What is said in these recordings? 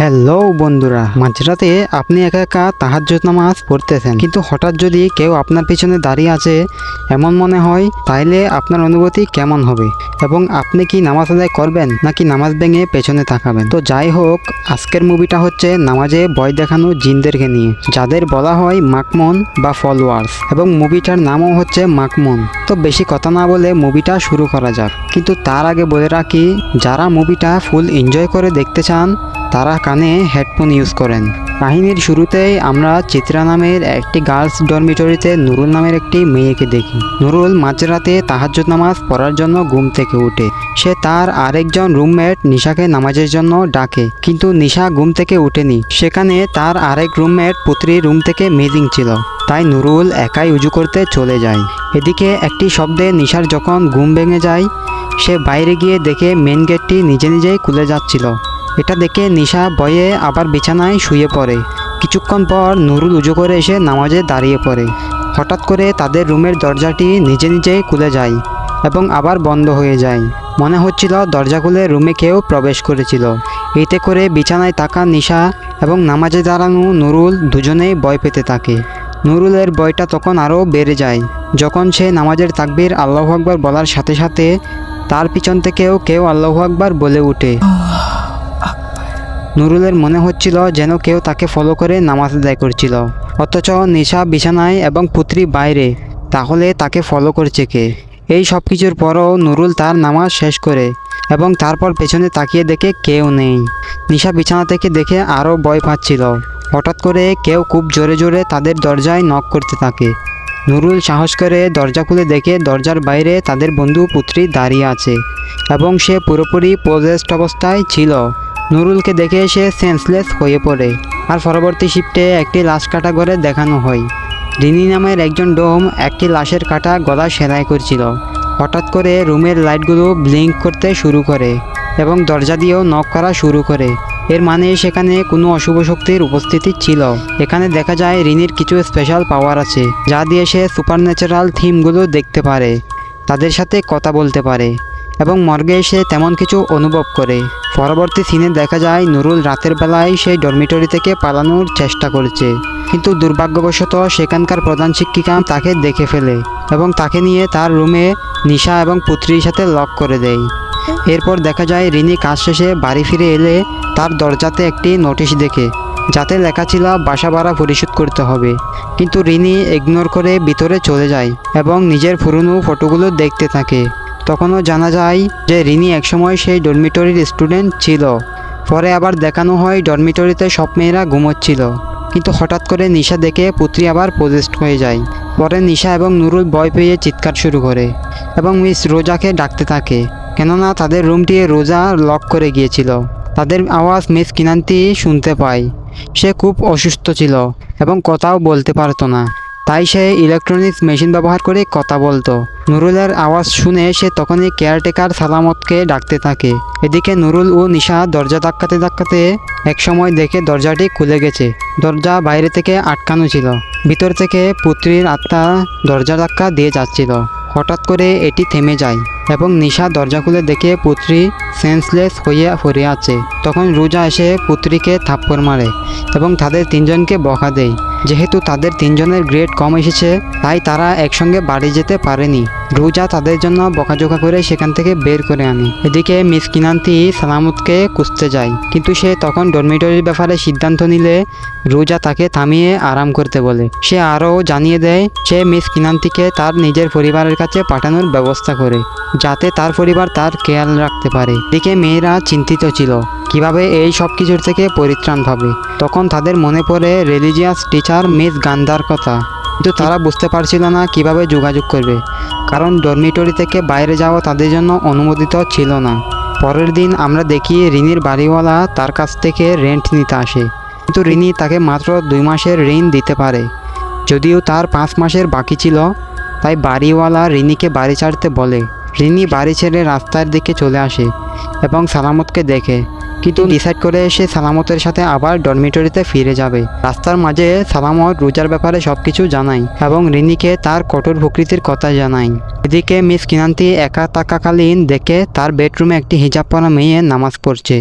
Hello বন্ধুরা, মাঝরাতে আপনি একা একা তাহাজ্জুদ নামাজ পড়তেছেন। কিন্তু হঠাৎ যদি কেউ আপনার পিছনে দাঁড়িয়ে আছে, এমন মনে হয়, তাইলে আপনার অনুভূতি কেমন হবে? এবং আপনি কি নামাজ আদায় করবেন, নাকি নামাজ ভেঙে পেছনে তাকাবেন? তো যাই হোক, আজকের মুভিটা হচ্ছে নামাজে ভয় দেখানো জিনদেরকে নিয়ে, যাদের বলা হয় মাকমন বা ফলোয়ার্স। এবং মুভিটার নামও হচ্ছে মাকমন। তো বেশি কথা না বলে মুভিটা শুরু করা যাক। কিন্তু তার আগে বলে রাখি, যারা মুভিটা ফুল এনজয় করে দেখতে চান তারা কানে হেডফোন ইউজ করেন। কাহিনীর শুরুতেই আমরা চিত্রা নামের একটি গার্লস ডরমিটরিতে নুরুল নামের একটি মেয়েকে দেখি। নুরুল মাঝরাতে তাহাজ্জুদ নামাজ পড়ার জন্য ঘুম থেকে উঠে। সে তার আরেকজন রুমমেট নিশাকে নামাজের জন্য ডাকে, কিন্তু নিশা ঘুম থেকে উঠেনি। সেখানে তার আরেক রুমমেট পুত্রী রুম থেকে মিজিং ছিল। তাই নুরুল একাই উজু করতে চলে যায়। এদিকে একটি শব্দে নিশার যখন ঘুম ভেঙে যায়, সে বাইরে গিয়ে দেখে মেন গেটটি নিজে নিজেই খুলে যাচ্ছিল। এটা দেখে নিশা ভয়ে আবার বিছানায় শুয়ে পড়ে। কিছুক্ষণ পর নুরুল উজু করে এসে নামাজে দাঁড়িয়ে পড়ে। হঠাৎ করে তাদের রুমের দরজাটি নিজে নিজেই খুলে যায় এবং আবার বন্ধ হয়ে যায়। মনে হচ্ছিল দরজা খুলে রুমে কেউ প্রবেশ করেছিল। এতে করে বিছানায় থাকা নিশা এবং নামাজে দাঁড়ানো নুরুল দুজনেই ভয় পেতে থাকে। নুরুলের বয়টা তখন আরও বেড়ে যায়। যখন সে নামাজের তাকবির আল্লাহ আকবার বলার সাথে সাথে তার পিছন থেকেও কেউ আল্লাহ আকবার বলে ওঠে নুরুলের মনে হচ্ছিল যেন কেউ তাকে ফলো করে নামাজ আদায় করছিল। অথচ নিশা, বিছানায় এবং পুত্রী বাইরে, তাহলে তাকে ফলো করছে কে? এই সব কিছুর পরও নুরুল তার নামাজ শেষ করে এবং তারপর পেছনে তাকিয়ে দেখে কেউ নেই। নিশা বিছানা থেকে দেখে আরও ভয় পাচ্ছিল। হঠাৎ করে কেউ খুব জোরে জোরে তাদের দরজায় নক করতে থাকে। নুরুল সাহস করে দরজা খুলে দেখে দরজার বাইরে তাদের বন্ধু, পুত্রী দাঁড়িয়ে আছে এবং সে পুরোপুরি পোজেস্ট অবস্থায় ছিল। নুরুলকে দেখে সে সেন্সলেস হয়ে পড়ে। আর পরবর্তী শিফটে একটি লাশ কাটা করে দেখানো হয়। রিনি নামের একজন ডোম একটি লাশের কাটা গলা সেলাই করছিল। হঠাৎ করে রুমের লাইটগুলো ব্লিঙ্ক করতে শুরু করে এবং দরজা দিয়েও নক করা শুরু করে। এর মানে সেখানে কোনো অশুভ শক্তির উপস্থিতি ছিল। এখানে দেখা যায় রিনির কিছু স্পেশাল পাওয়ার আছে, যা দিয়ে সে সুপারন্যাচারাল থিমগুলো দেখতে পারে, তাদের সাথে কথা বলতে পারে। এবং মর্গে এসে তেমন কিছু অনুভব করে। পরবর্তী সিনে দেখা যায়, নুরুল রাতের বেলায় সেই ডরমিটরি থেকে পালানোর চেষ্টা করছে। কিন্তু দুর্ভাগ্যবশত সেখানকার প্রধান শিক্ষিকা তাকে দেখে ফেলে এবং তাকে নিয়ে তার রুমে নিশা এবং পুত্রীর সাথে লক করে দেয়। এরপর দেখা যায়, রিনি কাজ শেষে বাড়ি ফিরে এলে তার দরজাতে একটি নোটিশ দেখে, যাতে লেখা ছিল, বাসা ভাড়া পরিশোধ করতে হবে। কিন্তু রিনি ইগনোর করে ভিতরে চলে যায় এবং নিজের পুরনো ফটোগুলো দেখতে থাকে। তখনও জানা যায় যে রিনি একসময় সেই ডরমিটরির স্টুডেন্ট ছিল। পরে আবার দেখানো হয় ডরমিটরিতে সব মেয়েরা ঘুমোচ্ছিল। কিন্তু হঠাৎ করে নিশা দেখে পুত্রী আবার পজেস্ট হয়ে যায়। পরে নিশা এবং নুরুল ভয় পেয়ে চিৎকার শুরু করে এবং মিস রোজাকে ডাকতে থাকে। কেননা তাদের রুমটি রোজা লক করে গিয়েছিল। তাদের আওয়াজ মিস কিনান্তি শুনতে পায়। সে খুব অসুস্থ ছিল এবং কথাও বলতে পারতো না। তাই সে ইলেকট্রনিক্স মেশিন ব্যবহার করে কথা বলতো। নুরুলের আওয়াজ শুনে সে তখনই কেয়ারটেকার সালামতকে ডাকতে থাকে। এদিকে নুরুল ও নিশা দরজা ধাক্কাতে ধাক্কাতে একসময় দেখে দরজাটি খুলে গেছে। দরজা বাইরে থেকে আটকানো ছিল। ভিতর থেকে পুত্রীর আত্মা দরজা ধাক্কা দিয়ে যাচ্ছিল। হঠাৎ করে এটি থেমে যায় এবং নিশা দরজা খুলে দেখে পুত্রী সেন্সলেস হয়ে পড়ে আছে। তখন রোজা এসে পুত্রীকে থাপ্পড় মারে এবং তাদের তিনজনকে বকা দেয়। যেহেতু তাদের তিনজনের গ্রেড কম এসেছে তাই তারা একসঙ্গে বাড়ি যেতে পারেনি। রোজা তাদের জন্য বকাঝোকা করে সেখান থেকে বের করে আনে। এদিকে মিস কিনান্তি সালামতকে খুঁজতে যায়, কিন্তু সে তখন ডরমিটরির ব্যাপারে সিদ্ধান্ত নিলে রোজা তাকে থামিয়ে আরাম করতে বলে। সে আরও জানিয়ে দেয়, সে মিস কিনান্তিকে তার নিজের পরিবারের কাছে পাঠানোর ব্যবস্থা করে, যাতে তার পরিবার তার খেয়াল রাখতে পারে। এদিকে মেয়েরা চিন্তিত ছিল, কীভাবে এই সব কিছুর থেকে পরিত্রাণ পাবে? তখন তাদের মনে পড়ে রিলিজিয়াস টিচার মিস গান্ধার কথা। কিন্তু তারা বুঝতে পারছিল না কীভাবে যোগাযোগ করবে। কারণ ডরমিটরি থেকে বাইরে যাওয়া তাদের জন্য অনুমোদিত ছিল না। পরের দিন আমরা দেখি রিনির বাড়িওয়ালা তার কাছ থেকে রেন্ট নিতে আসে। কিন্তু রিনি তাকে মাত্র দুই মাসের ঋণ দিতে পারে। যদিও তার পাঁচ মাসের বাকি ছিল, তাই বাড়িওয়ালা রিনিকে বাড়ি ছাড়তে বলে। রিনি বাড়ি ছেড়ে রাস্তার দিকে চলে আসে এবং সালামতকে দেখে। কিন্তু ডিসাইড করে এসে সালামতের সাথে আবার ডরমিটরিতে ফিরে যাবে। রাস্তার মাঝে সালামত, রোজার ব্যাপারে সব কিছু জানায় এবং রিনিকে তার কঠোর প্রকৃতির কথা জানায়। এদিকে মিস কিনান্তি একা তাকাকালীন দেখে তার বেডরুমে একটি হিজাব পরা মেয়ে নামাজ পড়ছে।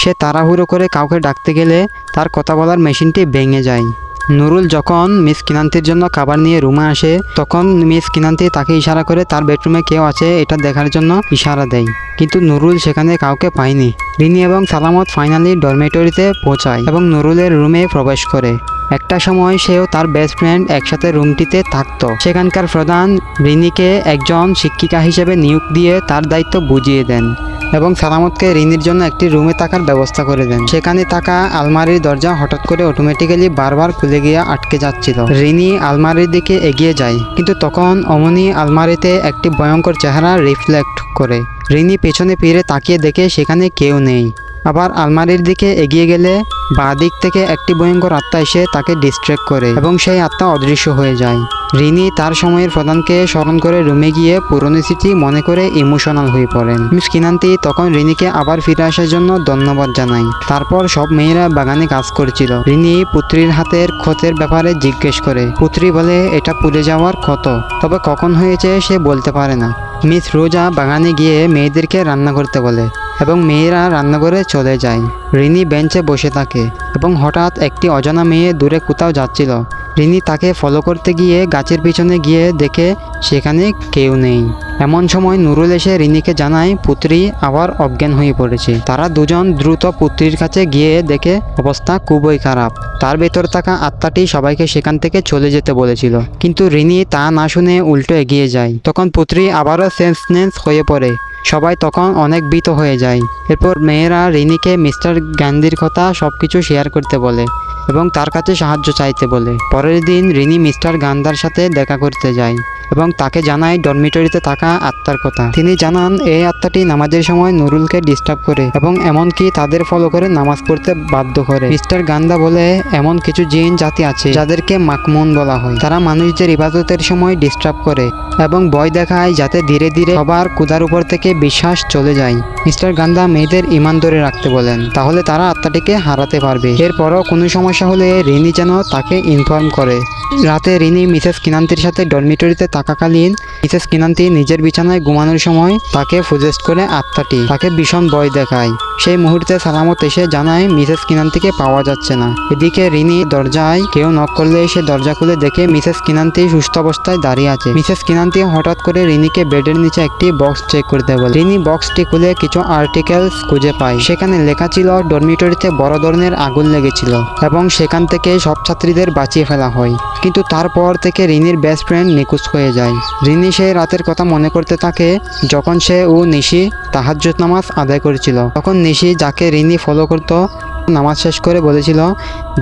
সে তাড়াহুড়ো করে কাউকে ডাকতে গেলে তার কথা বলার মেশিনটি ভেঙে যায়। নুরুল যখন মিস কিনান্তির জন্য খাবার নিয়ে রুমে আসে, তখন মিস কিনান্তি তাকে ইশারা করে তার বেডরুমে কেউ আছে এটা দেখার জন্য ইশারা দেয়। কিন্তু নুরুল সেখানে কাউকে পায়নি। রিনি এবং সালামত ফাইনালি ডরমেটরিতে পৌঁছায় এবং নুরুলের রুমে প্রবেশ করে। একটা সময় সেও তার বেস্ট ফ্রেন্ড একসাথে রুমটিতে থাকত। সেখানকার প্রধান রিনিকে একজন শিক্ষিকা হিসেবে নিয়োগ দিয়ে তার দায়িত্ব বুঝিয়ে দেন। এবং সালামতকে রিনির জন্য একটি রুমে থাকার ব্যবস্থা করে দেন। সেখানে থাকা আলমারির দরজা হঠাৎ করে অটোমেটিক্যালি বারবার খুলে গিয়ে আটকে যাচ্ছিল। রিনি আলমারির দিকে এগিয়ে যায়, কিন্তু তখন অমনি আলমারিতে একটি ভয়ঙ্কর চেহারা রিফ্লেক্ট করে। রিনি পেছনে ফিরে তাকিয়ে দেখে সেখানে কেউ নেই। আবার আলমারির দিকে এগিয়ে গেলে বাঁ দিক থেকে একটি ভয়ঙ্কর আত্মা এসে তাকে ডিস্ট্র্যাক্ট করে এবং সেই আত্মা অদৃশ্য হয়ে যায়। রিনি তার সময়ের প্রধানকে স্মরণ করে রুমে গিয়ে পুরনো স্মৃতি মনে করে ইমোশনাল হয়ে পড়েন। মিস কিনান্তি তখন রিনিকে আবার ফিরে আসার জন্য ধন্যবাদ জানাই তারপর সব মেয়েরা বাগানে কাজ করছিল। রিনি পুত্রীর হাতের ক্ষতের ব্যাপারে জিজ্ঞেস করে, পুত্রী বলে এটা পুড়ে যাওয়ার ক্ষত, তবে কখন হয়েছে সে বলতে পারে না। মিস রোজা বাগানে গিয়ে মেয়েদেরকে রান্না করতে বলে এবং মেয়েরা রান্নাঘরে চলে যায়। রিনি বেঞ্চে বসে থাকে এবং হঠাৎ একটি অজানা মেয়ে দূরে কোথাও যাচ্ছিল। রিনি তাকে ফলো করতে গিয়ে গাছের পিছনে গিয়ে দেখে সেখানে কেউ নেই। এমন সময় নুরুল এসে রিনিকে জানায়, পুত্রী আবার অজ্ঞান হয়ে পড়েছে। তারা দুজন দ্রুত পুত্রীর কাছে গিয়ে দেখে, অবস্থা খুবই খারাপ। তার ভেতর থাকা আত্মাটি সবাইকে সেখান থেকে চলে যেতে বলেছিল। কিন্তু রিনি তা না শুনে উল্টো এগিয়ে যায়। তখন পুত্রী আবারও সেন্সনেস হয়ে পড়ে। সবাই তখন অনেক ভীত হয়ে যায়। এরপর মেয়েরা রিনিকে মিস্টার গান্ধীর কথা সব কিছু শেয়ার করতে বলে। এবং তার কাছে সাহায্য চাইতে বলে। পরের দিন রিনি মিস্টার গান্দার সাথে দেখা করতে যায় এবং তাকে জানায় ডরমিটরিতে থাকা আত্মার কথা। তিনি জানান, এই আত্মাটি নামাজের সময় নুরুলকে ডিস্টার্ব করে এবং এমনকি তাদের ফলো করে নামাজ পড়তে বাধ্য করে। মিস্টার গান্দা বলে, এমন কিছু জিন জাতি আছে যাদেরকে মাকমুন বলা হয়। তারা মানুষদের ইবাদতের সময় ডিস্টার্ব করে এবং ভয় দেখায় যাতে ধীরে ধীরে সবার কুদার উপর থেকে বিশ্বাস চলে যায়। মিস্টার গান্দা মেয়েদের ইমান ধরে রাখতে বলেন, তাহলে তারা আত্মাটিকে হারাতে পারবে। এরপরও কোনো সমস্যা হলে রিনি যেন তাকে ইনফর্ম করে। রাতে রিনি মিসেস কিনান্তির সাথে ডরমিটরিতে থাকাকালীন মিসেস কিনান্তি নিজের বিছানায় ঘুমানোর সময় তাকে ফুজেস্ট করে আত্মাটি, তাকে ভীষণ ভয় দেখায়। সেই মুহূর্তে সালামত এসে জানায় মিসেস কিনান্তিকে পাওয়া যাচ্ছে না। এদিকে রিনি দরজায় কেউ নক করলে সে দরজা খুলে দেখে মিসেস কিনান্তি সুস্থ অবস্থায় দাঁড়িয়ে আছে। মিসেস কিনান্তি হঠাৎ করে রিনিকে বেডের নিচে একটি বক্স চেক করতে বলে। রিনি বক্সটি খুলে কিছু আর্টিকেলস খুঁজে পায়। সেখানে লেখা ছিল ডরমিটরিতে বড় ধরনের আগুন লেগেছিল এবং সেখান থেকে সব ছাত্রীদের বাঁচিয়ে ফেলা হয়। কিন্তু তারপর থেকে রিনির বেস্ট ফ্রেন্ড নিখোঁজ হয়ে যায়। রিনি সে রাতের কথা মনে করতে থাকে, যখন সে ও নিশি তাহাজ নামাজ আদায় করেছিল। তখন নিশি যাকে রিনি ফলো করতো নামাজ শেষ করে বলেছিল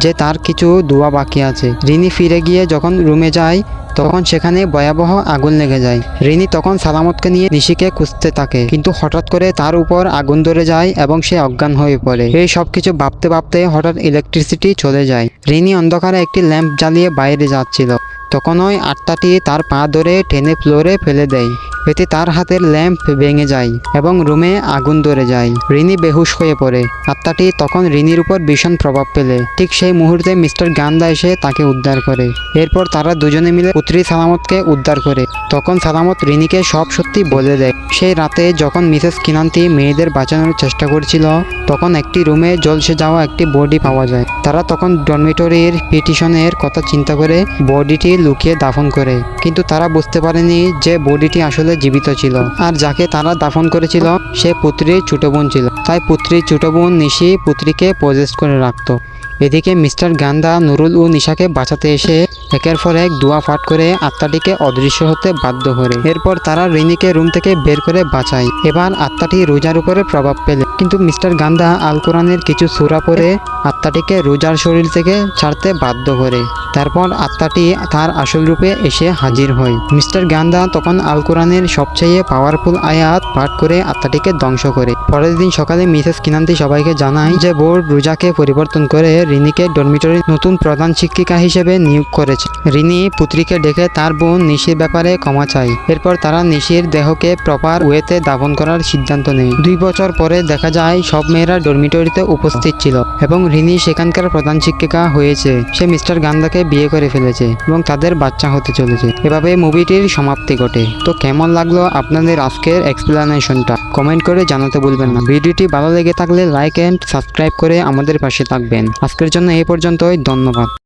যে তার কিছু দোয়া বাকি আছে। রিনি ফিরে গিয়ে যখন রুমে যায়, তখন সেখানে ভয়াবহ আগুন লেগে যায়। রিনি তখন সালামতকে নিয়ে ঋষিকে খুঁজতে থাকে, কিন্তু হঠাৎ করে তার উপর আগুন ধরে যায় এবং সে অজ্ঞান হয়ে পড়ে। এই সব কিছু ভাবতে ভাবতে হঠাৎ ইলেকট্রিসিটি চলে যায়। রিনি অন্ধকারে একটি ল্যাম্প জ্বালিয়ে বাইরে যাচ্ছিল। তখন ওই আত্মাটি তার পা ধরে টেনে ফ্লোরে ফেলে দেয়। এতে তার হাতের ল্যাম্প ভেঙে যায় এবং রুমে আগুন ধরে যায়। রিনি বেহুশ হয়ে পড়ে। আত্মাটি তখন রিনির উপর ভীষণ প্রভাব পেলে ঠিক সেই মুহূর্তে মিস্টার গান্দা এসে তাকে উদ্ধার করে। এরপর তারা দুজনে মিলে পুত্রী সালামতকে উদ্ধার করে। তখন সালামত রিনিকে সব সত্যি বলে দেয়। সেই রাতে যখন মিসেস কিনান্তি মেয়েদের বাঁচানোর চেষ্টা করছিল, তখন একটি রুমে জলসে যাওয়া একটি বডি পাওয়া যায়। তারা তখন ডরমিটরির পিটিশনের কথা চিন্তা করে বডিটি লুকিয়ে দাফন করে। কিন্তু তারা বুঝতে পারেনি যে বডিটি আসলে জীবিত ছিল। আর যাকে তারা দাফন করেছিল, সে পুত্রীর ছোট বোন ছিল। তাই পুত্রীর ছোট বোন নিশি পুত্রীকে পজেস্ট করে রাখতো। এদিকে মিস্টার গান্দা, নুরুল ও নিশাকে বাঁচাতে এসে একের পর এক দোয়া ফাট করে আত্মাটিকে অদৃশ্য হতে বাধ্য করে। এরপর তারা রিনিকে রুম থেকে বের করে বাঁচায়। এবার আত্মাটি রোজার উপরে প্রভাব পেলে কিন্তু মিস্টার গান্দা আল কোরআনের কিছু সুরা পরে আত্মাটিকে রোজার শরীর থেকে ছাড়তে বাধ্য করে। তারপর আত্মাটি তার আসল রূপে এসে হাজির হয়। মিস্টার গান্দা তখন আল কোরআনের সবচেয়ে পাওয়ারফুল আয়াত পাঠ করে আত্মাটিকে ধ্বংস করে। পরের দিন সকালে মিসেস কিনান্তি সবাইকে জানায় যে বোর্ড রোজাকে পরিবর্তন করে রিনিকে ডরমিটরির নতুন প্রধান শিক্ষিকা হিসেবে নিয়োগ করেছে। রিনি পুত্রীকে ডেকে তার বোন নিশির ব্যাপারে ক্ষমা চায়। এরপর তারা নিশির দেহকে প্রপার ওয়েতে দাফন করার সিদ্ধান্ত নেয়। দুই বছর পরে দেখা যায়, সব মেয়েরা ডরমিটরিতে উপস্থিত ছিল এবং রিনি সেখানকার প্রধান শিক্ষিকা হয়েছে। সে মিস্টার গান্দাকে বিয়ে করে ফেলেছে এবং তাদের বাচ্চা হতে চলেছে। এভাবে মুভিটির সমাপ্তি ঘটে। তো কেমন লাগল আপনাদের আজকের এক্সপ্লেনেশনটা? কমেন্ট করে জানাতে ভুলবেন না। ভিডিওটি ভালো লেগে থাকলে লাইক অ্যান্ড সাবস্ক্রাইব করে আমাদের পাশে থাকবেন। আজকের জন্য এই পর্যন্তই ধন্যবাদ।